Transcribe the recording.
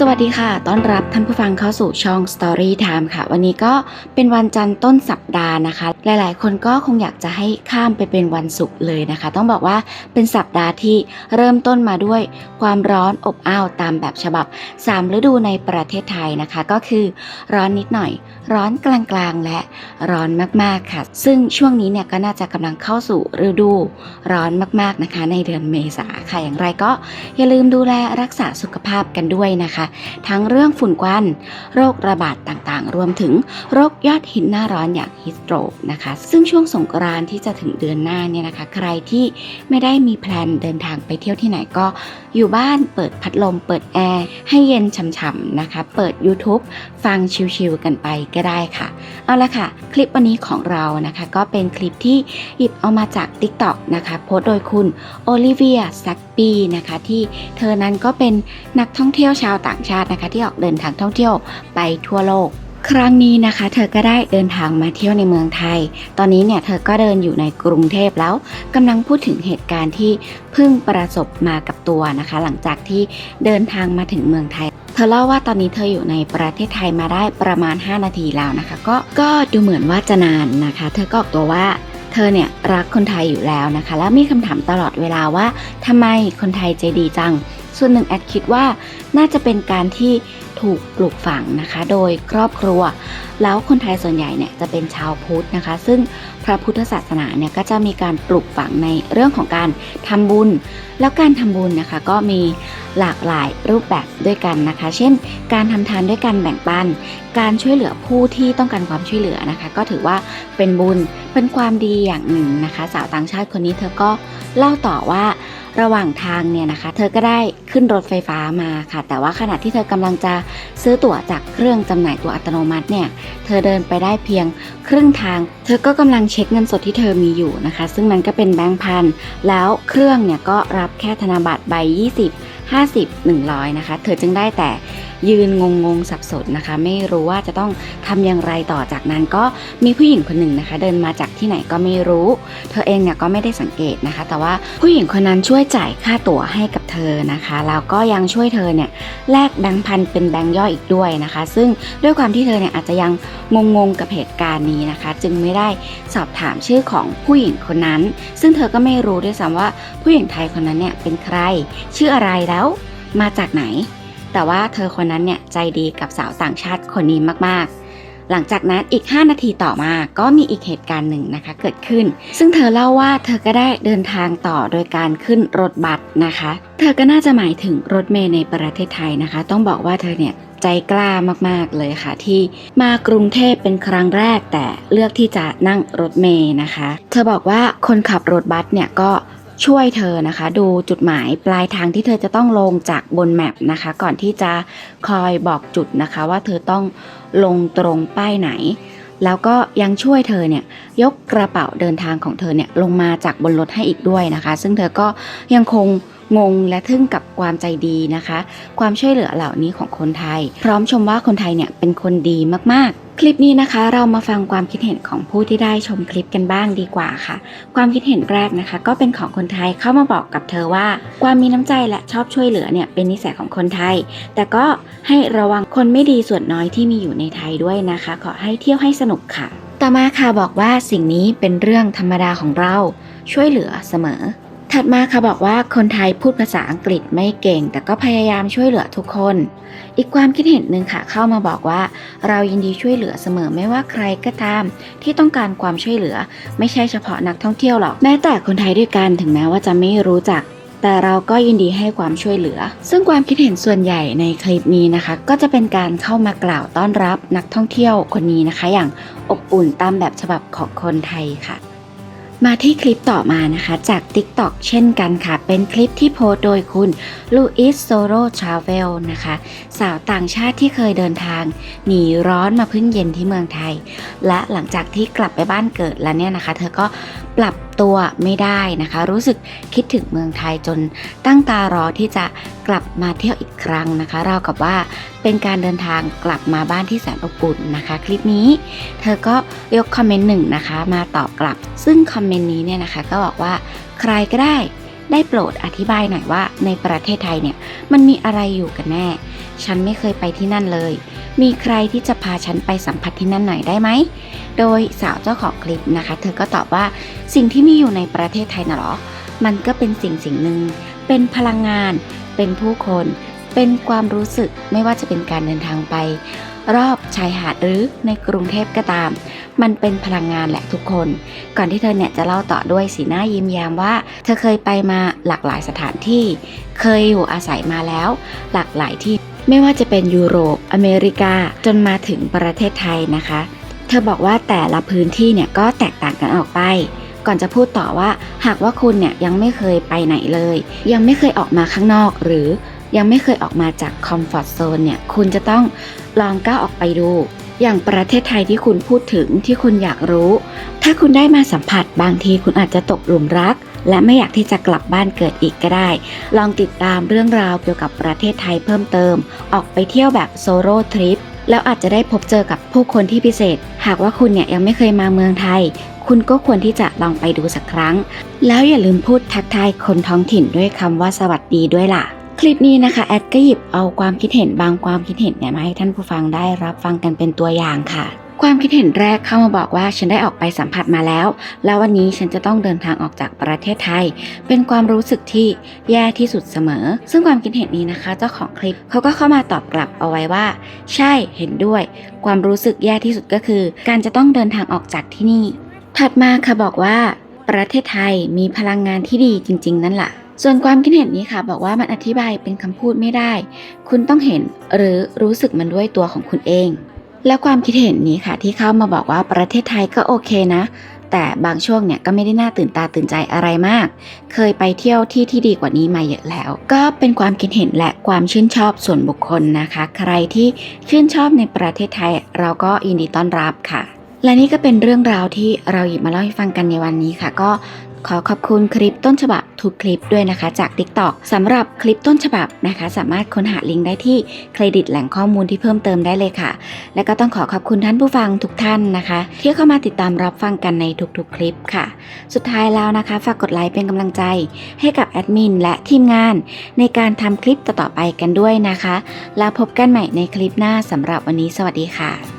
สวัสดีค่ะ ต้อนรับท่านผู้ฟังเข้าสู่ช่อง Story Time ค่ะ วันนี้ก็เป็นวันจันทร์ต้นสัปดาห์นะคะหลายๆ คนก็คงอยากจะให้ข้ามไปเป็นวันศุกร์เลยนะคะ ต้องบอกว่าเป็นสัปดาห์ที่เริ่มต้นมาด้วยความร้อนอบอ้าวตามแบบฉบับ 3 ฤดูในประเทศไทยนะคะ ก็คือร้อนนิดหน่อย ร้อนกลางๆ และร้อนมากๆค่ะ ซึ่งช่วงนี้เนี่ยก็น่าจะกำลังเข้าสู่ฤดูร้อนมากๆนะคะ ในเดือนเมษาค่ะอย่างไรก็อย่าลืมดูแลรักษาสุขภาพกันด้วยนะคะ ทั้งเรื่องฝุ่นควันโรคระบาดต่างๆ รวมถึงโรคยอดหินหน้าร้อนอย่างฮิสโตรกนะคะ ซึ่งช่วงสงกรานต์ที่จะถึงเดือนหน้าเนี่ยนะคะ ใครที่ไม่ได้มีแพลนเดินทางไปเที่ยวที่ไหนก็อยู่บ้านเปิดพัดลม เปิดแอร์ให้เย็นฉ่ำๆนะคะ เปิด YouTube ฟังชิลๆกันไปก็ได้ค่ะ เอาละค่ะ คลิปวันนี้ของเรานะคะ ก็เป็นคลิปที่หยิบเอามาจาก TikTok นะคะ โพสโดยคุณโอลิเวียซักปีนะคะ ที่เธอนั้นก็เป็นนักท่องเที่ยวชาวต่างชาตินะคะ ที่ออกเดินทางท่องเที่ยวไปทั่วโลก ครั้งนี้นะคะ เธอก็ได้เดินทางมาเที่ยวในเมืองไทย ตอนนี้เนี่ยเธอก็เดินอยู่ในกรุงเทพแล้วกำลังพูดถึงเหตุการณ์ที่เพิ่งประสบมากับตัวนะคะ หลังจากที่เดินทางมาถึงเมืองไทย เธอเล่าว่าตอนนี้เธออยู่ในประเทศไทยมาได้ประมาณ 5 นาทีแล้วนะคะ ก็ก็ดูเหมือนว่าจะนานนะคะ เธอก็ออกตัวว่าเธอเนี่ยรักคนไทยอยู่แล้วนะคะ แล้วมีคำถามตลอดเวลาว่าทำไมคนไทยใจดีจัง ส่วนหนึ่งแอดคิดว่าน่าจะเป็นการที่ ถูกปลูกฝังนะคะ โดยครอบครัว แล้วคนไทยส่วนใหญ่เนี่ยจะเป็นชาวพุทธนะคะ ซึ่งพระพุทธศาสนาเนี่ยก็จะมีการปลูกฝังในเรื่องของการทำบุญ แล้วการทำบุญนะคะก็มีหลากหลายรูปแบบด้วยกันนะคะ เช่น การทำทานด้วยการแบ่งปัน การช่วยเหลือผู้ที่ต้องการความช่วยเหลือนะคะ ก็ถือว่าเป็นบุญเป็นความดีอย่างหนึ่งนะคะ สาวต่างชาติคนนี้เธอก็เล่าต่อว่า ระหว่างทางเนี่ยนะคะ เธอก็ได้ขึ้นรถไฟฟ้ามาค่ะ แต่ว่าขณะที่เธอกำลังจะซื้อตั๋วจากเครื่องจำหน่ายตั๋วอัตโนมัติเนี่ย เธอเดินไปได้เพียงครึ่งทาง เธอก็กำลังเช็คเงินสดที่เธอมีอยู่นะคะ ซึ่งมันก็เป็นแบงค์พันแล้วเครื่องเนี่ยก็รับแค่ธนบัตรใบ 20 50 100นะคะ เธอจึงได้แต่ยืนงงงสับสนนะคะ ไม่รู้ว่าจะต้องทำอย่างไรต่อจากนั้นก็มีผู้หญิงคนหนึ่งนะคะ เดินมาจากที่ไหนก็ไม่รู้ เธอเองเนี่ยก็ไม่ได้สังเกตนะคะ แต่ว่าผู้หญิงคนนั้นช่วยจ่ายค่าตั๋วให้กับเธอนะคะแล้วก็ยังช่วยเธอเนี่ยแลกแบงค์พันเป็นแบงค์ย่อยอีกด้วยนะคะ ซึ่งด้วยความที่เธอเนี่ยอาจจะยังงงๆกับเหตุการณ์นี้นะคะ จึงไม่ได้สอบถามชื่อของผู้หญิงคนนั้น ซึ่งเธอก็ไม่รู้ด้วยซ้ำว่าผู้หญิงไทยคนนั้นเนี่ยเป็นใคร ชื่ออะไรแล้วมาจากไหน แต่ว่าเธอคนนั้นเนี่ยใจดีกับสาวต่างชาติคนนี้มากๆหลังจากนั้นอีก 5 นาทีต่อมาก็มีอีกเหตุการณ์หนึ่งนะคะเกิดขึ้น ซึ่งเธอเล่าว่าเธอก็ได้เดินทางต่อโดยการขึ้นรถบัสนะคะ เธอก็น่าจะหมายถึงรถเมล์ในประเทศไทยนะคะ ต้องบอกว่าเธอเนี่ยใจกล้ามาก ๆ เลยค่ะที่มากรุงเทพเป็นครั้งแรกแต่เลือกที่จะนั่งรถเมล์นะคะ เธอบอกว่าคนขับรถบัสเนี่ยก็ ช่วยเธอนะคะ ดูจุดหมายปลายทางที่เธอจะต้องลงจากบนแมปนะคะ ก่อนที่จะคอยบอกจุดนะคะ ว่าเธอต้องลงตรงป้ายไหน แล้วก็ยังช่วยเธอเนี่ยยกกระเป๋าเดินทางของเธอเนี่ยลงมาจากบนรถให้อีกด้วยนะคะ ซึ่งเธอก็ยังคง งงและทึ่งกับความใจดีนะคะ ความช่วยเหลือเหล่านี้ของคนไทย พร้อมชมว่าคนไทยเนี่ยเป็นคนดีมากๆ คลิปนี้นะคะ เรามาฟังความคิดเห็นของผู้ที่ได้ชมคลิปกันบ้างดีกว่าค่ะ ความคิดเห็นแรกนะคะ ก็เป็นของคนไทยเข้ามาบอกกับเธอว่า ความมีน้ำใจและชอบช่วยเหลือเนี่ยเป็นนิสัยของคนไทย แต่ก็ให้ระวังคนไม่ดีส่วนน้อยที่มีอยู่ในไทยด้วยนะคะ ขอให้เที่ยวให้สนุกค่ะ ต่อมาค่ะบอกว่าสิ่งนี้เป็นเรื่องธรรมดาของเราช่วยเหลือเสมอ ถัดมาค่ะบอกว่าคนไทยพูดภาษาอังกฤษไม่เก่ง แต่ก็พยายามช่วยเหลือทุกคน อีกความคิดเห็นหนึ่งค่ะเข้ามาบอกว่า เรายินดีช่วยเหลือเสมอไม่ว่าใครก็ตาม ที่ต้องการความช่วยเหลือ ไม่ใช่เฉพาะนักท่องเที่ยวหรอกแม้แต่คนไทยด้วยกันถึงแม้ว่าจะไม่รู้จักแต่เราก็ยินดีให้ความช่วยเหลือ ซึ่งความคิดเห็นส่วนใหญ่ในคลิปนี้นะคะ ก็จะเป็นการเข้ามากล่าวต้อนรับนักท่องเที่ยวคนนี้นะคะ อย่างอบอุ่นตามแบบฉบับของคนไทยค่ะ มาที่คลิปต่อมานะคะ จาก TikTok เช่นกันค่ะ เป็นคลิปที่โพสโดยคุณลูอิสโซโรทราเวลนะคะ สาวต่างชาติที่เคยเดินทาง หนีร้อนมาพึ่งเย็นที่เมืองไทย และหลังจากที่กลับไปบ้านเกิดแล้วเนี่ยนะคะ เธอก็ ปรับตัวไม่ได้นะคะ รู้สึกคิดถึงเมืองไทยจนตั้งตารอที่จะกลับมาเที่ยวอีกครั้งนะคะราวกับว่าเป็นการเดินทางกลับมาบ้านที่แสนอบอุ่นนะคะ คลิปนี้ เธอก็ยกคอมเมนต์หนึ่งนะคะ มาตอบกลับ ซึ่งคอมเมนต์นี้เนี่ยนะคะ ก็บอกว่าใครก็ได้ ได้โปรดอธิบายหน่อยว่า ในประเทศไทยเนี่ยมันมีอะไรอยู่กันแน่ ฉันไม่เคยไปที่นั่นเลย มีใครที่จะพาฉันไปสัมผัสที่นั่นหน่อยได้ไหม โดยสาวเจ้าของคลิปนะคะ เธอก็ตอบว่าสิ่งที่มีอยู่ในประเทศไทยน่ะหรอ มันก็เป็นสิ่งสิ่งหนึ่ง เป็นพลังงาน เป็นผู้คน เป็นความรู้สึกไม่ว่าจะเป็นการเดินทางไป รอบชายหาดหรือในกรุงเทพก็ตาม มันเป็นพลังงานแหละทุกคน ก่อนที่เธอเนี่ยจะเล่าต่อด้วยสีหน้ายิ้มแย้มว่า เธอเคยไปมาหลากหลายสถานที่ เคยอยู่อาศัยมาแล้ว หลากหลายที่ไม่ว่าจะเป็นยุโรป อเมริกา จนมาถึงประเทศไทยนะคะ เธอบอกว่าแต่ละพื้นที่เนี่ยก็แตกต่างกันออกไป ก่อนจะพูดต่อว่า หากว่าคุณเนี่ยยังไม่เคยไปไหนเลย ยังไม่เคยออกมาข้างนอกหรือ ยังไม่เคยออกมาจากคอมฟอร์ทโซนเนี่ยคุณจะต้องลองก้าวออกไปดู อย่างประเทศไทยที่คุณพูดถึงที่คุณอยากรู้ ถ้าคุณได้มาสัมผัสบางทีคุณอาจจะตกหลุมรัก และไม่อยากที่จะกลับบ้านเกิดอีกก็ได้ ลองติดตามเรื่องราวเกี่ยวกับประเทศไทยเพิ่มเติม ออกไปเที่ยวแบบโซโล่ทริปแล้วอาจจะได้พบเจอกับผู้คนที่พิเศษ หากว่าคุณเนี่ยยังไม่เคยมาเมืองไทย คุณก็ควรที่จะลองไปดูสักครั้ง แล้วอย่าลืมพูดทักทายคนท้องถิ่นด้วยคำว่าสวัสดีด้วยล่ะ คลิปนี้นะคะแอดก็หยิบเอาความคิดเห็นบางความคิดเห็นเนี่ยมาให้ท่านผู้ฟังได้รับฟังกันเป็นตัวอย่างค่ะ ความคิดเห็นแรกเข้ามาบอกว่าฉันได้ออกไปสัมผัสมาแล้ว แล้ววันนี้ฉันจะต้องเดินทางออกจากประเทศไทย เป็นความรู้สึกที่แย่ที่สุดเสมอ ซึ่งความคิดเห็นนี้นะคะ เจ้าของคลิปเขาก็เข้ามาตอบกลับเอาไว้ว่า ใช่เห็นด้วย ความรู้สึกแย่ที่สุดก็คือ การจะต้องเดินทางออกจากที่นี่ ถัดมาค่ะบอกว่า ประเทศไทยมีพลังงานที่ดีจริง ๆ นั่นแหละ ส่วนความคิดเห็นนี้ค่ะ บอกว่ามันอธิบายเป็นคำพูดไม่ได้ คุณต้องเห็นหรือรู้สึกมันด้วยตัวของคุณเอง และความคิดเห็นนี้ค่ะ ที่เข้ามาบอกว่าประเทศไทยก็โอเคนะ แต่บางช่วงเนี่ยก็ไม่ได้น่าตื่นตาตื่นใจอะไรมาก เคยไปเที่ยวที่ที่ดีกว่านี้มาเยอะแล้ว ก็เป็นความคิดเห็นและความชื่นชอบส่วนบุคคลนะคะ ใครที่ชื่นชอบในประเทศไทยเราก็ยินดีต้อนรับค่ะ และนี่ก็เป็นเรื่องราวที่เราหยิบมาเล่าให้ฟังกันในวันนี้ค่ะ ก็ขอขอบคุณคลิปต้นฉบับทุกคลิปด้วยนะคะ จาก TikTok สำหรับคลิปต้นฉบับนะคะ สามารถค้นหาลิงก์ได้ที่เครดิตแหล่งข้อมูลที่เพิ่มเติมได้เลยค่ะ และก็ต้องขอขอบคุณท่านผู้ฟังทุกท่านนะคะ ที่เข้ามาติดตามรับฟังกันในทุกๆ คลิปค่ะ สุดท้ายแล้วนะคะ ฝากกดไลค์เป็นกำลังใจ ให้กับแอดมินและทีมงาน ในการทำคลิปต่อๆไปกันด้วยนะคะ แล้วพบกันใหม่ในคลิปหน้าสำหรับวันนี้ สวัสดีค่ะ